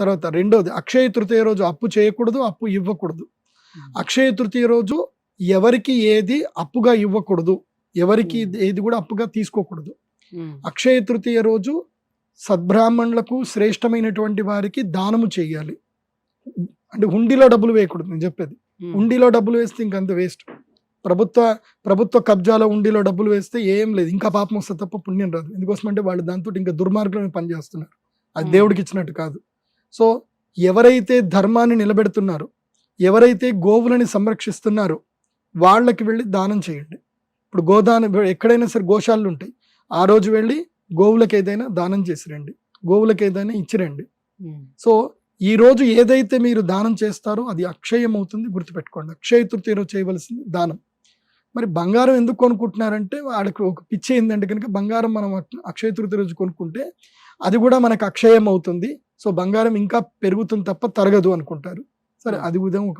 తర్వాత రెండోది అక్షయ తృతీయ రోజు అప్పు చేయకూడదు అప్పు ఇవ్వకూడదు. అక్షయ తృతీయ రోజు ఎవరికి ఏది అప్పుగా ఇవ్వకూడదు ఎవరికి ఏది కూడా అప్పుగా తీసుకోకూడదు. అక్షయ తృతీయ రోజు సద్బ్రాహ్మణులకు శ్రేష్టమైనటువంటి వారికి దానము చేయాలి. అంటే హుండీలో డబ్బులు వేయకూడదు నేను చెప్పేది. హుండీలో డబ్బులు వేస్తే ఇంకంత వేస్ట్. ప్రభుత్వ ప్రభుత్వ కబ్జాలో ఉండిలో డబ్బులు వేస్తే ఏం లేదు. ఇంకా పాపం వస్తే తప్ప పుణ్యం రాదు. ఎందుకోసమంటే వాళ్ళు దాంతో ఇంకా దుర్మార్గంగా పనిచేస్తున్నారు. అది. దేవుడికి ఇచ్చినట్టు కాదు. సో ఎవరైతే ధర్మాన్ని నిలబెడుతున్నారో ఎవరైతే గోవులని సంరక్షిస్తున్నారో వాళ్ళకి వెళ్ళి దానం చేయండి. ఇప్పుడు గోదానం ఎక్కడైనా సరే గోశాలలు ఉంటాయి. ఆ రోజు వెళ్ళి గోవులకు ఏదైనా దానం చేసి రండి. గోవులకు ఏదైనా ఇచ్చిరండి ఉమ్, సో ఈ రోజు ఏదైతే మీరు దానం చేస్తారో అది అక్షయం అవుతుంది గుర్తుపెట్టుకోండి. అక్షయ తృతీయ రోజు చేయవలసింది దానం. మరి బంగారం ఎందుకు కొనుక్కుంటున్నారంటే వాళ్ళకి ఒక పిచ్చి ఏంటంటే కనుక బంగారం మనం అక్ష- అక్షయ తృతీయ రోజు కొనుక్కుంటే అది కూడా మనకు అక్షయం అవుతుంది. సో బంగారం ఇంకా పెరుగుతుంది తప్ప తరగదు అనుకుంటారు. సరే అది ఉదయం ఒక